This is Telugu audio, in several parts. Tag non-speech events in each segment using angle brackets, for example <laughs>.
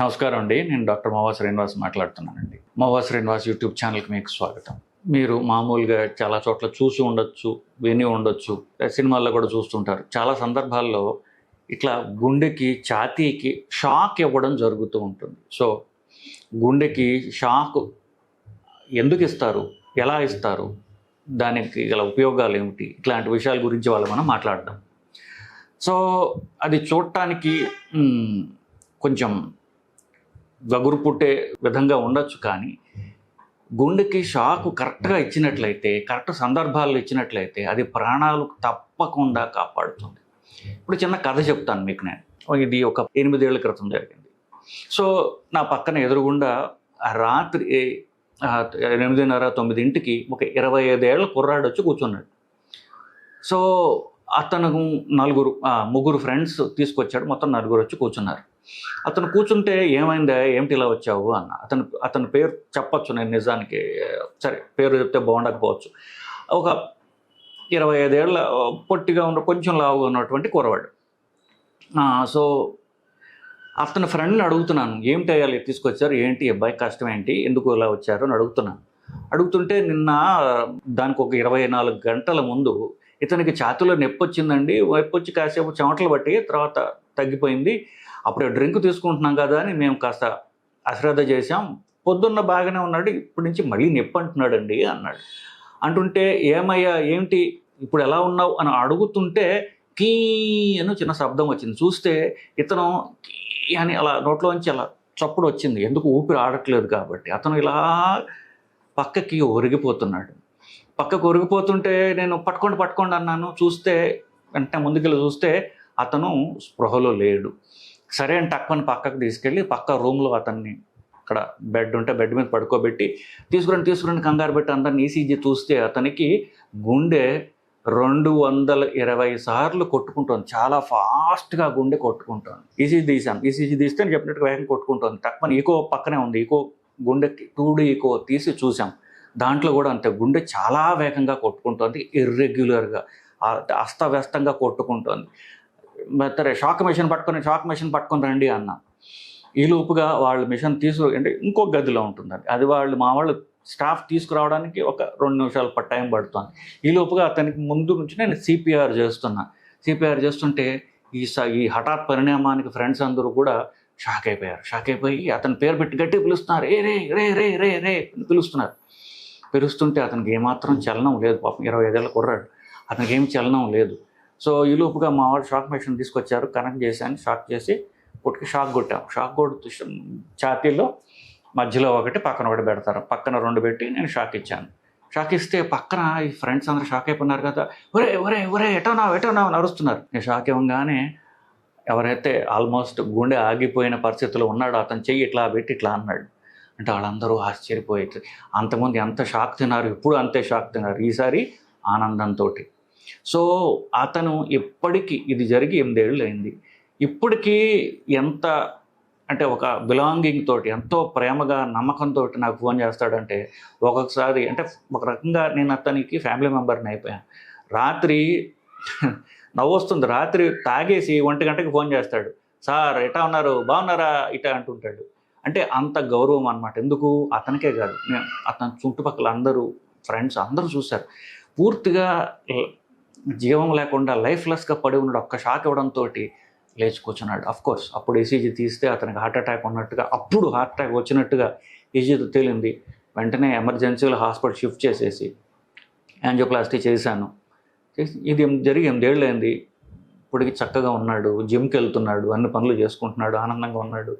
నమస్కారం అండి. నేను డాక్టర్ మోవా శ్రీనివాస్ మాట్లాడుతున్నానండి. మోవా శ్రీనివాస్ యూట్యూబ్ ఛానల్కి మీకు స్వాగతం. మీరు మామూలుగా చాలా చోట్ల చూసి ఉండొచ్చు విని ఉండొచ్చు సినిమాల్లో కూడా చూస్తుంటారు. చాలా సందర్భాల్లో ఇట్లా గుండెకి ఛాతీకి షాక్ ఇవ్వడం జరుగుతూ ఉంటుంది. సో గుండెకి షాక్ ఎందుకు ఇస్తారు? ఎలా ఇస్తారు? దానికి గల ఉపయోగాలు ఏమిటి? ఇట్లాంటి విషయాల గురించి వాళ్ళు మనం మాట్లాడదాం. సో అది చూడటానికి కొంచెం గగురు పుట్టే విధంగా ఉండొచ్చు కానీ గుండెకి షాకు కరెక్ట్గా ఇచ్చినట్లయితే కరెక్ట్ సందర్భాల్లో ఇచ్చినట్లయితే అది ప్రాణాలు తప్పకుండా కాపాడుతుంది. ఇప్పుడు చిన్న కథ చెప్తాను మీకు నేను. ఇది ఒక ఎనిమిదేళ్ళ క్రితం జరిగింది. సో నా పక్కన ఎదురుగుండా రాత్రి ఎనిమిదిన్నర తొమ్మిదింటికి ఒక ఇరవై ఐదేళ్ళ కుర్రాడు వచ్చి కూర్చున్నాడు. సో అతను నలుగురు ముగ్గురు ఫ్రెండ్స్ తీసుకొచ్చాడు. మొత్తం నలుగురు వచ్చి కూర్చున్నారు. అతను కూర్చుంటే ఏమైందా? ఏమిటి ఇలా వచ్చావు? అన్న. అతను అతని పేరు చెప్పొచ్చు నేను నిజానికి. సరే పేరు చెప్తే బాగుండకపోవచ్చు. ఒక ఇరవై ఐదేళ్ళ పొట్టిగా ఉన్న కొంచెం లావుగా ఉన్నటువంటి కురవాడు సో అతని ఫ్రెండ్ని అడుగుతున్నాను. ఏమిటి అయ్యాలి తీసుకొచ్చారు? ఏంటి? అబ్బాయి కష్టం ఏంటి? ఎందుకు ఇలా వచ్చారు? అని అడుగుతున్నాను. అడుగుతుంటే నిన్న దానికి ఒక ఇరవై నాలుగు గంటల ముందు ఇతనికి ఛాతిలో నొప్పి వచ్చిందండి నొప్పి వచ్చి కాసేపు చెమటలు పట్టి తర్వాత తగ్గిపోయింది. అప్పుడు డ్రింక్ తీసుకుంటున్నాం కదా అని మేము కాస్త అశ్రద్ధ చేశాం. పొద్దున్న బాగానే ఉన్నాడు ఇప్పటి నుంచి మళ్ళీ నొప్పి అంటున్నాడండి అన్నాడు. అంటుంటే ఏమయ్యా ఏంటి? ఇప్పుడు ఎలా ఉన్నావు? అని అడుగుతుంటే కీ అని చిన్న శబ్దం వచ్చింది. చూస్తే ఇతను కీ అని అలా నోట్లోంచి అలా చప్పుడు వచ్చింది. ఎందుకు ఊపిరి ఆడట్లేదు కాబట్టి. అతను ఇలా పక్కకి ఒరిగిపోతున్నాడు. పక్కకు ఒరిగిపోతుంటే నేను పట్టుకోండి పట్టుకోండి అన్నాను. చూస్తే వెంటనే ముందుకెళ్ళి చూస్తే అతను స్పృహలో లేడు. సరే అని టక్కుని పక్కకు తీసుకెళ్ళి పక్క రూమ్లో అతన్ని అక్కడ బెడ్ ఉంటే బెడ్ మీద పడుకోబెట్టి తీసుకురండి తీసుకురండి కంగారు పెట్టి అందరిని ఈసీజీ చూస్తే అతనికి గుండె రెండు వందల ఇరవై సార్లు కొట్టుకుంటుంది. చాలా ఫాస్ట్గా గుండె కొట్టుకుంటాను ఈసీజీ తీసాను ఈసీజీ తీస్తే నేను చెప్పినట్టు వేగం కొట్టుకుంటుంది. తక్కువ ఈకో పక్కనే ఉంది. ఈకో గుండె టూడి ఈకో తీసి చూసాం దాంట్లో కూడా అంతే. గుండె చాలా వేగంగా కొట్టుకుంటుంది. ఇర్రెగ్యులర్గా అస్తవ్యస్తంగా కొట్టుకుంటుంది. సరే షాక్ మెషిన్ పట్టుకొని షాక్ మెషిన్ పట్టుకొని రండి అన్న. ఈ లోపుగా వాళ్ళు మిషన్ తీసు అంటే ఇంకో గదిలో ఉంటుందండి. అది వాళ్ళు మా వాళ్ళు స్టాఫ్ తీసుకురావడానికి ఒక రెండు నిమిషాలు టైం పడుతుంది. ఈ లోపుగా అతనికి ముందు నుంచి నేను సిపిఆర్ చేస్తున్నా. సిపిఆర్ చేస్తుంటే ఈ స ఈ హఠాత్ పరిణామానికి ఫ్రెండ్స్ అందరూ కూడా షాక్ అయిపోయారు. షాక్ అయిపోయి అతని పేరు పెట్టి గట్టి పిలుస్తున్నారు. ఏ రే రే రే రే రే అని పిలుస్తున్నారు. పిలుస్తుంటే అతనికి ఏమాత్రం చలనం లేదు. పాపం ఇరవై ఐదేళ్ళ కుర్రాడు. అతనికి ఏం చలనం లేదు. సో ఈ లోపుగా మా వాళ్ళు షాక్ మెషిన్ తీసుకొచ్చారు కనెక్ట్ చేశాను షాక్ చేసి పుట్టుకి షాక్ కొట్టాం. షాక్ కొడుతు ఛాతీలో మధ్యలో ఒకటి పక్కన ఒకటి పెడతారు. పక్కన రెండు పెట్టి నేను షాక్ ఇచ్చాను. షాక్ ఇస్తే పక్కన ఈ ఫ్రెండ్స్ అందరూ షాక్ అయిపోయినారు కదా. ఒరే ఒరే ఒరే ఎటోనావు ఎటోనావు అని అరుస్తున్నారు. నేను షాక్ ఇవ్వగానే ఎవరైతే ఆల్మోస్ట్ గుండె ఆగిపోయిన పరిస్థితిలో ఉన్నాడో అతను చెయ్యి ఇట్లా పెట్టి ఇట్లా అన్నాడు. అంటే వాళ్ళందరూ ఆశ్చర్యపోయేది అంతకుముందు ఎంత షాక్ తిన్నారు ఇప్పుడు అంతే షాక్ తిన్నారు. ఈసారి ఆనందంతో సో అతను ఎప్పటికీ ఇది జరిగి ఎనిమిదేళ్ళు అయింది ఇప్పటికీ ఎంత అంటే ఒక బిలాంగింగ్ తోటి ఎంతో ప్రేమగా నమ్మకంతో నాకు ఫోన్ చేస్తాడంటే ఒక్కొక్కసారి అంటే ఒక రకంగా నేను అతనికి ఫ్యామిలీ మెంబర్ని అయిపోయాను. రాత్రి <laughs> నవ్వు వస్తుంది. రాత్రి తాగేసి ఒంటి గంటకి ఫోన్ చేస్తాడు. సార్ ఎటా ఉన్నారు? బాగున్నారా? ఇటా అంటుంటాడు. అంటే అంత గౌరవం అనమాట ఎందుకు? అతనికే కాదు. అతని చుట్టుపక్కల అందరూ ఫ్రెండ్స్ అందరూ చూశారు. పూర్తిగా జీవం లేకుండా లైఫ్లెస్గా పడి ఉన్నాడు ఒక్క షాక్ ఇవ్వడంతో లేచి కూర్చున్నాడు అఫ్ కోర్స్ అప్పుడు ఈసీజీ తీస్తే అతనికి హార్ట్ అటాక్ ఉన్నట్టుగా అప్పుడు హార్ట్ అటాక్ వచ్చినట్టుగా ఈజీ తేలింది. వెంటనే ఎమర్జెన్సీలో హాస్పిటల్ షిఫ్ట్ చేసేసి యాంజియోప్లాస్టీ చేశాను. చేసి ఇది జరిగి ఎనిమిదేళ్ళు అయింది? ఇప్పటికి చక్కగా ఉన్నాడు జిమ్కి వెళ్తున్నాడు అన్ని పనులు చేసుకుంటున్నాడు ఆనందంగా ఉన్నాడు.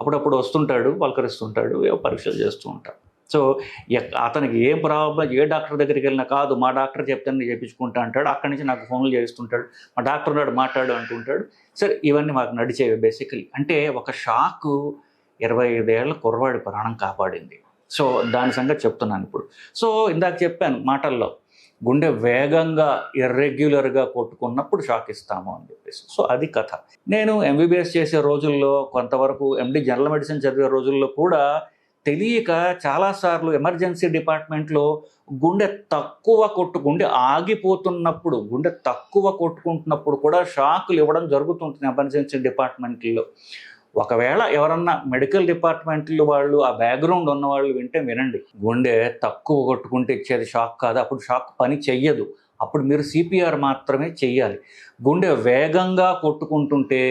అప్పుడప్పుడు వస్తుంటాడు పలకరిస్తుంటాడు ఏవో పరీక్షలు చేస్తూ ఉంటాడు. సో ఎక్- అతనికి ఏం ప్రాబ్లం ఏ డాక్టర్ దగ్గరికి వెళ్ళినా కాదు మా డాక్టర్ చెప్తే నేను అంటాడు. అక్కడి నుంచి నాకు ఫోన్లు చేస్తుంటాడు మా డాక్టర్ ఉన్నాడు మాట్లాడు అంటుంటాడు. సరే ఇవన్నీ మాకు నడిచేవి బేసికలీ. అంటే ఒక షాకు ఇరవై ఐదేళ్ళ కుర్రవాడి ప్రాణం కాపాడింది. సో దాని సంగతి చెప్తున్నాను ఇప్పుడు. సో ఇందాక చెప్పాను మాటల్లో గుండె వేగంగా ఇర్రెగ్యులర్గా కొట్టుకున్నప్పుడు షాక్ ఇస్తాము అని చెప్పేసి. సో అది కథ. నేను ఎంబీబీఎస్ చేసే రోజుల్లో కొంతవరకు ఎండి జనరల్ మెడిసిన్ చదివే రోజుల్లో కూడా తెలియక చాలాసార్లు ఎమర్జెన్సీ డిపార్ట్మెంట్లో గుండె తక్కువ కొట్టు గుండె ఆగిపోతున్నప్పుడు గుండె తక్కువ కొట్టుకుంటున్నప్పుడు కూడా షాకులు ఇవ్వడం జరుగుతుంటుంది ఎమర్జెన్సీ డిపార్ట్మెంట్లో ఒకవేళ ఎవరన్నా మెడికల్ డిపార్ట్మెంట్లో వాళ్ళు ఆ బ్యాక్గ్రౌండ్ ఉన్న వాళ్ళు వింటే వినండి. గుండె తక్కువ కొట్టుకుంటే ఇచ్చేది షాక్ కాదు. అప్పుడు షాక్ పని చెయ్యదు. అప్పుడు మీరు సిపిఆర్ మాత్రమే చెయ్యాలి. గుండె వేగంగా కొట్టుకుంటుంటే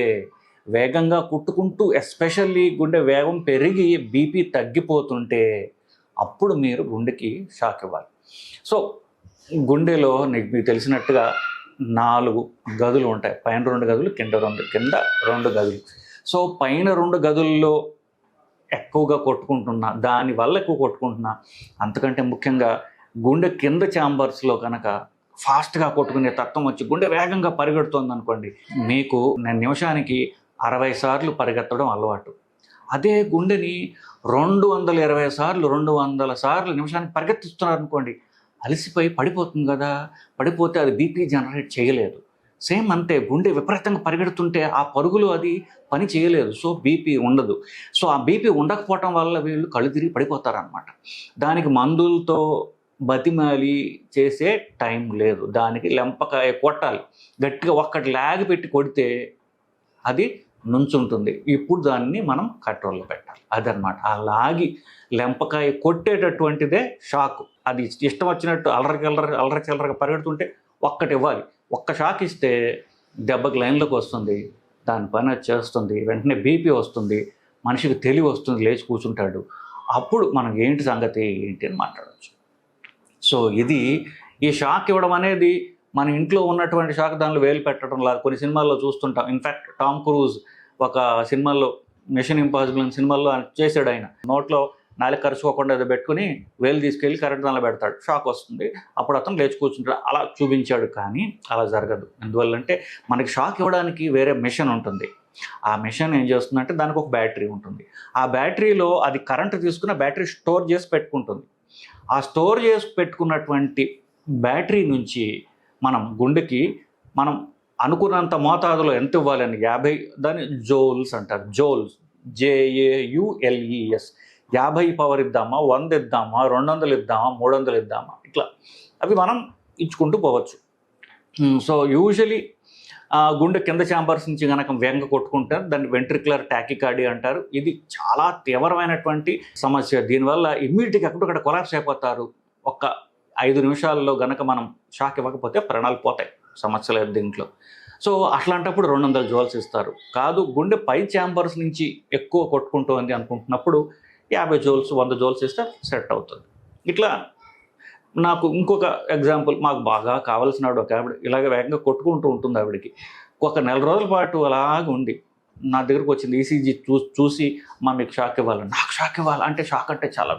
వేగంగా కుట్టుకుంటూ ఎస్పెషల్లీ గుండె వేగం పెరిగి బీపీ తగ్గిపోతుంటే అప్పుడు మీరు గుండెకి షాక్ ఇవ్వాలి. సో గుండెలో నీకు మీకు తెలిసినట్టుగా నాలుగు గదులు ఉంటాయి. పైన రెండు గదులు కింద రెండు కింద రెండు గదులు. సో పైన రెండు గదుల్లో ఎక్కువగా కొట్టుకుంటున్నా దానివల్ల ఎక్కువ కొట్టుకుంటున్నా. అంతకంటే ముఖ్యంగా గుండె కింద ఛాంబర్స్లో కనుక ఫాస్ట్గా కొట్టుకునే తత్వం వచ్చి గుండె వేగంగా పరిగెడుతోంది అనుకోండి మీకు నేను నిమిషానికి అరవై సార్లు పరిగెత్తడం అలవాటు. అదే గుండెని రెండు వందల ఇరవై సార్లు రెండు వందల సార్లు నిమిషానికి పరిగెత్తిస్తున్నారు అనుకోండి అలసిపోయి పడిపోతుంది కదా. పడిపోతే అది బీపీ జనరేట్ చేయలేదు. సేమ్ అంతే గుండె విపరీతంగా పరిగెడుతుంటే ఆ పరుగులు అది పని చేయలేదు. సో బీపీ ఉండదు. సో ఆ బీపీ ఉండకపోవటం వల్ల వీళ్ళు కళ్ళు తిరిగి పడిపోతారనమాట దానికి మందులతో బతిమాలి చేసే టైం లేదు. దానికి లెంపకాయ కొట్టాలి. గట్టిగా ఒక్కటి లాగి పెట్టి కొడితే అది నుంచుంటుంది. ఇప్పుడు దాన్ని మనం కంట్రోల్లో పెట్టాలి. అదనమాట ఆ లాగి లెంపకాయ కొట్టేటటువంటిదే షాక్. అది ఇష్టం వచ్చినట్టు అలరకి అలర చిల్లరగా పరిగెడుతుంటే ఒక్కటి ఇవ్వాలి. ఒక్క షాక్ ఇస్తే దెబ్బకి లైన్లోకి వస్తుంది దాని పని చేస్తుంది వెంటనే బీపీ వస్తుంది మనిషికి తెలివి వస్తుంది లేచి కూర్చుంటాడు. అప్పుడు మనం ఏంటి సంగతి ఏంటి అని మాట్లాడవచ్చు సో ఇది ఈ షాక్ ఇవ్వడం అనేది మన ఇంట్లో ఉన్నటువంటి షాక్ దానిలో వేలు పెట్టడం లాగా కొన్ని సినిమాల్లో చూస్తుంటాం. ఇన్ఫ్యాక్ట్ టామ్ క్రూజ్ ఒక సినిమాల్లో మిషన్ ఇంపాసిబుల్ అనే సినిమాల్లో చేశాడు ఆయన. నోట్లో నాలుగు కరుచుకోకుండా ఏదో పెట్టుకుని వేలు తీసుకెళ్ళి కరెంట్ దానిలో పెడతాడు. షాక్ వస్తుంది. అప్పుడు అతను లేచి కూర్చుంటాడు. అలా చూపించాడు కానీ అలా జరగదు. ఎందువల్లంటే మనకి షాక్ ఇవ్వడానికి వేరే మిషన్ ఉంటుంది. ఆ మిషన్ ఏం చేస్తుందంటే దానికి ఒక బ్యాటరీ ఉంటుంది. ఆ బ్యాటరీలో అది కరెంట్ తీసుకున్న బ్యాటరీ స్టోర్ చేసి పెట్టుకుంటుంది. ఆ స్టోర్ చేసి పెట్టుకున్నటువంటి బ్యాటరీ నుంచి మనం గుండెకి మనం అనుకున్నంత మోతాదులో ఎంత ఇవ్వాలని యాభై దాన్ని జోల్స్ అంటారు. జోల్స్. జేఏయుఎల్ఈఎస్ యాభై పవర్ ఇద్దామా? వంద ఇద్దామా? రెండు వందలు ఇద్దామా? మూడు వందలు ఇద్దామా? ఇట్లా. అవి మనం ఇచ్చుకుంటూ పోవచ్చు. సో యూజువలీ గుండె కింద ఛాంబర్స్ నుంచి కనుక వెంగ కొట్టుకుంటారు. దాన్ని వెంట్రికులర్ టాకికార్డి అంటారు. ఇది చాలా తీవ్రమైనటువంటి సమస్య. దీనివల్ల ఇమ్మీడియట్గా ఎక్కడొక్కడ కొలాప్స్ అయిపోతారు. ఒక్క ఐదు నిమిషాల్లో గనక మనం షాక్ ఇవ్వకపోతే ప్రాణాలు పోతాయి సమస్య లేదు దీంట్లో. సో అట్లాంటప్పుడు రెండు వందల జోల్స్ ఇస్తారు. కాదు గుండె పై ఛాంబర్స్ నుంచి ఎక్కువ కొట్టుకుంటుంది అనుకుంటున్నప్పుడు యాభై జోల్స్ వంద జోల్స్ ఇస్తే సెట్ అవుతుంది. ఇట్లా నాకు ఇంకొక ఎగ్జాంపుల్ మాకు బాగా కావాల్సిన ఆవిడ ఒక ఆవిడ ఇలాగ వేగంగా కొట్టుకుంటూ ఉంటుంది ఆవిడకి. ఒక నెల రోజుల పాటు అలాగ ఉండి నా దగ్గరకు వచ్చింది ఈసీజీ చూ చూసి మా మీకు షాక్ ఇవ్వాలి? నాకు షాక్ ఇవ్వాలి? అంటే షాక్ అంటే చాలా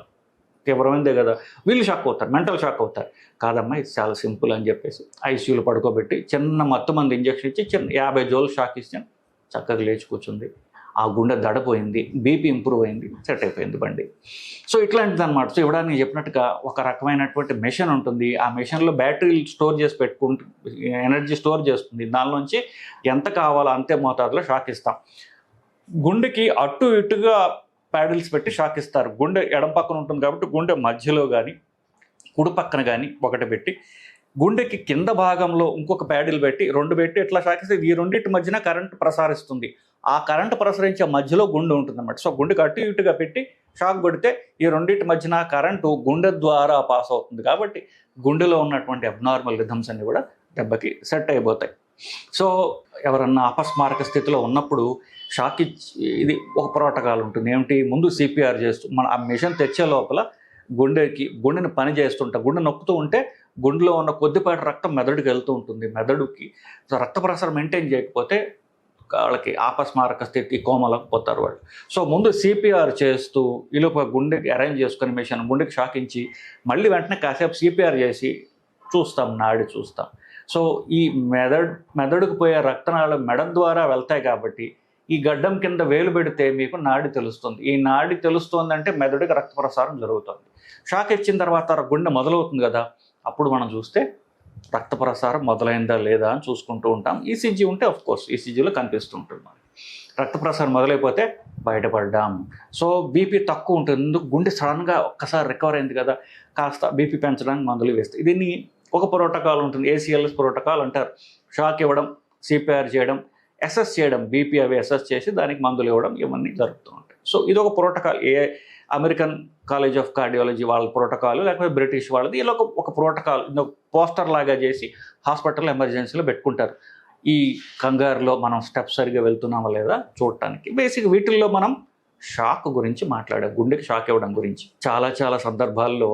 తీవ్రమైనదే కదా. వీళ్ళు షాక్ అవుతారు మెంటల్ షాక్ అవుతారు. కాదమ్మా ఇది చాలా సింపుల్ అని చెప్పేసి ఐసీయూలో పడుకోబెట్టి చిన్న మొత్తం మంది ఇంజక్షన్ ఇచ్చి చిన్న యాభై జోలు షాక్ ఇస్తే చక్కగా లేచి కూర్చుంది. ఆ గుండె దడపోయింది బీపీ ఇంప్రూవ్ అయింది సెట్ అయిపోయింది బండి. సో ఇట్లాంటిది అనమాట సో ఇవ్వడానికి చెప్పినట్టుగా ఒక రకమైనటువంటి మెషిన్ ఉంటుంది. ఆ మెషిన్లో బ్యాటరీలు స్టోర్ చేసి పెట్టుకుంటు ఎనర్జీ స్టోర్ చేస్తుంది. దానిలోంచి ఎంత కావాలో అంతే మోతాదులో షాక్ ఇస్తాం. గుండెకి అటు ఇటుగా ప్యాడిల్స్ పెట్టి షాక్ ఇస్తారు. గుండె ఎడం పక్కన ఉంటుంది కాబట్టి గుండె మధ్యలో కానీ కుడి పక్కన కానీ ఒకటి పెట్టి గుండెకి కింద భాగంలో ఇంకొక ప్యాడిల్ పెట్టి రెండు పెట్టి ఇట్లా షాక్ ఇస్తే ఈ రెండింటి మధ్యన కరెంట్ ప్రసారిస్తుంది. ఆ కరెంట్ ప్రసరించే మధ్యలో గుండె ఉంటుంది అన్నమాట సో గుండెకి అటు ఇటుగా పెట్టి షాక్ కొడితే ఈ రెండింటి మధ్యన కరెంటు గుండె ద్వారా పాస్ అవుతుంది కాబట్టి గుండెలో ఉన్నటువంటి అబ్నార్మల్ రిథమ్స్ అన్నీ కూడా దెబ్బకి సెట్ అయిపోతాయి. సో ఎవరన్నా అపస్మారక స్థితిలో ఉన్నప్పుడు షాక్ ఇచ్చి ఇది ఒక ప్రోటకాల్ ఉంటుంది. ఏమిటి? ముందు సిపిఆర్ చేస్తూ మన ఆ మిషన్ తెచ్చే లోపల గుండెకి గుండెని పని చేస్తుంటా గుండె నొక్కుతూ ఉంటే గుండెలో ఉన్న కొద్దిపాటి రక్తం మెదడుకి వెళ్తూ ఉంటుంది. మెదడుకి సో రక్త ప్రసరణ మెయింటైన్ చేయకపోతే వాళ్ళకి ఆపస్మారక స్థితి కోమలకు పోతారు వాళ్ళు. సో ముందు సిపిఆర్ చేస్తూ ఈలోపు గుండెకి అరేంజ్ చేసుకుని మిషన్ గుండెకి షాకించి మళ్ళీ వెంటనే కాసేపు సిపిఆర్ చేసి చూస్తాం నాడి చూస్తాం. సో ఈ మెదడు మెదడుకు పోయే రక్తనాళాలు మెడ ద్వారా వెళ్తాయి కాబట్టి ఈ గడ్డం కింద వేలు పెడితే మీకు నాడి తెలుస్తుంది. ఈ నాడి తెలుస్తోందంటే మెదడుకి రక్త ప్రసారం జరుగుతుంది. షాక్ ఇచ్చిన తర్వాత గుండె మొదలవుతుంది కదా అప్పుడు మనం చూస్తే రక్త ప్రసారం మొదలైందా లేదా అని చూసుకుంటూ ఉంటాం. ఈసీజీ ఉంటే ఆఫ్కోర్స్ ఈసీజీలో కనిపిస్తుంటుంది మనకి. రక్త ప్రసారం మొదలైపోతే బయటపడ్డాం. సో బీపీ తక్కువ ఉంటుంది. ఎందుకు? గుండె సడన్గా ఒక్కసారి రికవర్ అయింది కదా కాస్త బీపీ పెంచడానికి మందులు వేస్తాయి దీన్ని ఒక ప్రోటోకాల్ ఉంటుంది ఏసీఎల్ఎస్ ప్రోటోకాల్ అంటారు. షాక్ ఇవ్వడం సిపిఆర్ చేయడం ఎస్ఎస్ చేయడం బీపీ అవి ఎస్ఎస్ చేసి దానికి మందులు ఇవ్వడం ఇవన్నీ జరుగుతూ ఉంటాయి. సో ఇది ఒక protocol a American College of Cardiology వాళ్ళ ప్రోటోకాల్ లేకపోతే బ్రిటిష్ వాళ్ళది. ఇలా ఒక ఒక ప్రోటోకాల్ పోస్టర్ లాగా చేసి హాస్పిటల్ ఎమర్జెన్సీలో పెట్టుకుంటారు. ఈ కంగారులో మనం స్టెప్ సరిగా వెళ్తున్నామా లేదా చూడటానికి. బేసిక్ వీటిల్లో మనం షాక్ గురించి మాట్లాడాం గుండెకి షాక్ ఇవ్వడం గురించి. చాలా చాలా సందర్భాల్లో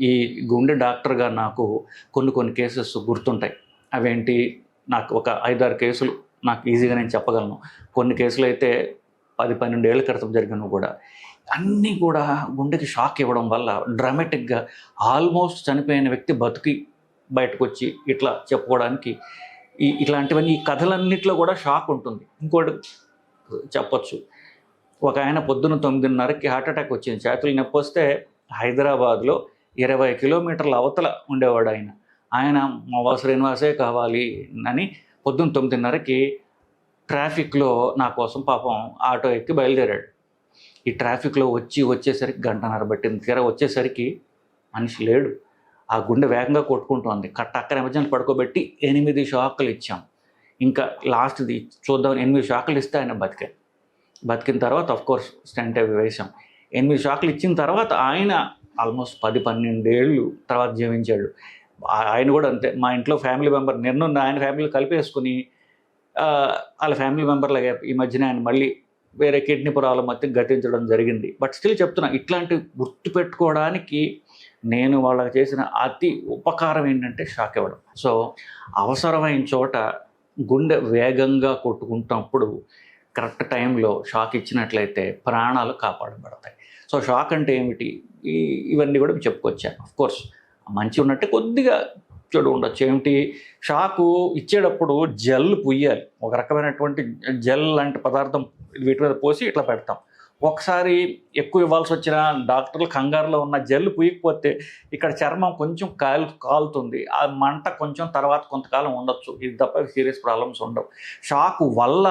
ఈ గుండె డాక్టర్గా నాకు కొన్ని కొన్ని కేసెస్ గుర్తుంటాయి. అవేంటి? నాకు ఒక ఐదారు కేసులు నాకు ఈజీగా నేను చెప్పగలను. కొన్ని కేసులు అయితే పది పన్నెండు ఏళ్ళ క్రితం జరిగినవి కూడా. అన్నీ కూడా గుండెకి షాక్ ఇవ్వడం వల్ల డ్రామాటిక్గా ఆల్మోస్ట్ చనిపోయిన వ్యక్తి బతికి బయటకు వచ్చి ఇట్లా చెప్పుకోవడానికి ఈ ఇట్లాంటివన్నీ ఈ కథలన్నింటిలో కూడా షాక్ ఉంటుంది. ఇంకోటి చెప్పొచ్చు. ఒక ఆయన పొద్దున్న తొమ్మిదిన్నరకి హార్ట్ అటాక్ వచ్చింది. చేతులు నొప్పి వస్తే హైదరాబాద్లో ఇరవై కిలోమీటర్ల అవతల ఉండేవాడు ఆయన. ఆయన మా శ్రీనివాసే కావాలి అని పొద్దున్న తొమ్మిదిన్నరకి ట్రాఫిక్లో నా కోసం పాపం ఆటో ఎక్కి బయలుదేరాడు. ఈ ట్రాఫిక్లో వచ్చి వచ్చేసరికి గంటన్నర పట్టింది. తీరా వచ్చేసరికి మనిషి లేడు. ఆ గుండె వేగంగా కొట్టుకుంటోంది. కట్ట అక్కడ ఎమర్జెన్సీ పడుకోబెట్టి ఎనిమిది షాకులు ఇచ్చాం. ఇంకా లాస్ట్ది చూద్దాం ఎనిమిది షాకులు ఇస్తే ఆయన బతికాడు. బతికిన తర్వాత ఆఫ్ కోర్స్ స్టెంట్ అవి వేసాం ఎనిమిది షాకులు ఇచ్చిన తర్వాత ఆయన ఆల్మోస్ట్ పది పన్నెండేళ్ళు తర్వాత జీవించాడు. ఆయన కూడా అంతే. మా ఇంట్లో ఫ్యామిలీ మెంబర్ నిన్న ఆయన ఫ్యామిలీ కలిపేసుకుని వాళ్ళ ఫ్యామిలీ మెంబర్లాగా ఈ మధ్యన ఆయన మళ్ళీ వేరే కిడ్నీ ప్రాబ్లం అయితే ఘటించడం జరిగింది. బట్ స్టిల్ చెప్తున్నా ఇట్లాంటి గుర్తుపెట్టుకోవడానికి నేను వాళ్ళకి చేసిన అతి ఉపకారం ఏంటంటే షాక్ ఇవ్వడం సో అవసరమైన చోట గుండె వేగంగా కొట్టుకుంటున్నప్పుడు కరెక్ట్ టైంలో షాక్ ఇచ్చినట్లయితే ప్రాణాలు కాపాడబడతాయి. సో షాక్ అంటే ఏమిటి? ఈ ఇవన్నీ కూడా చెప్పుకొచ్చాను అఫ్ కోర్స్ మంచి ఉన్నట్టే కొద్దిగా చెడు ఉండొచ్చు. ఏమిటి? షాకు ఇచ్చేటప్పుడు జెల్ పుయ్యాలి. ఒక రకమైనటువంటి జెల్ లాంటి పదార్థం వీటి మీద పోసి ఇట్లా పెడతాం. ఒకసారి ఎక్కువ ఇవ్వాల్సి వచ్చిన డాక్టర్లు కంగారులో ఉన్న జెల్ పుయ్యకపోతే ఇక్కడ చర్మం కొంచెం కాలు కాలుతుంది. ఆ మంట కొంచెం తర్వాత కొంతకాలం ఉండొచ్చు. ఇది తప్ప సీరియస్ ప్రాబ్లమ్స్ ఉండవు. షాక్ వల్ల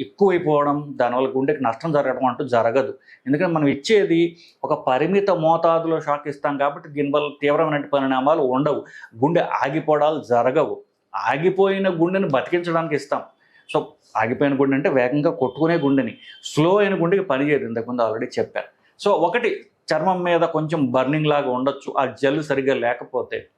ఎక్కువైపోవడం దానివల్ల గుండెకి నష్టం జరగడం అంటూ జరగదు. ఎందుకంటే మనం ఇచ్చేది ఒక పరిమిత మోతాదులో షాక్ ఇస్తాం కాబట్టి దీనివల్ల తీవ్రమైన పరిణామాలు ఉండవు. గుండె ఆగిపోవడాలు జరగవు. ఆగిపోయిన గుండెని బతికించడానికి ఇస్తాం. సో ఆగిపోయిన గుండె అంటే వేగంగా కొట్టుకునే గుండెని. స్లో అయిన గుండెకి పనిచేయదు ఇంతకుముందు ఆల్రెడీ చెప్పాను. సో ఒకటి చర్మం మీద కొంచెం బర్నింగ్ లాగా ఉండొచ్చు ఆ జెల్ సరిగ్గా లేకపోతే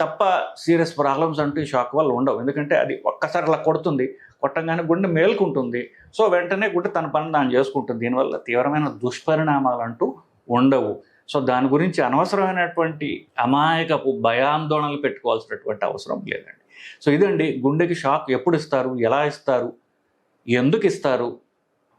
తప్ప సీరియస్ ప్రాబ్లమ్స్ అంటూ ఈ షాక్ వల్ల ఉండవు. ఎందుకంటే అది ఒక్కసారి అలా కొడుతుంది కొట్టంగానే గుండె మేల్కుంటుంది. సో వెంటనే గుండె తన పని దాన్ని చేసుకుంటుంది. దీనివల్ల తీవ్రమైన దుష్పరిణామాలు అంటూ ఉండవు. సో దాని గురించి అనవసరమైనటువంటి అమాయకపు భయాందోళనలు పెట్టుకోవాల్సినటువంటి అవసరం లేదండి. సో ఇదండి గుండెకి షాక్ ఎప్పుడు ఇస్తారు ఎలా ఇస్తారు ఎందుకు ఇస్తారు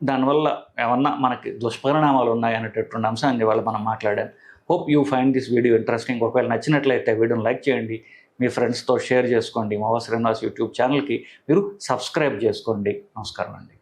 దానివల్ల ఏమన్నా మనకి దుష్పరిణామాలు ఉన్నాయి అనేటటువంటి అంశాన్ని వాళ్ళు మనం మాట్లాడాను hope you find this video interesting ఒకవేళ నచ్చినట్లయితే వీడియోని లైక్ చేయండి మీ ఫ్రెండ్స్తో షేర్ చేసుకోండి. మా శ్రీనివాస్ యూట్యూబ్ ఛానల్కి మీరు సబ్స్క్రైబ్ చేసుకోండి. నమస్కారం అండి.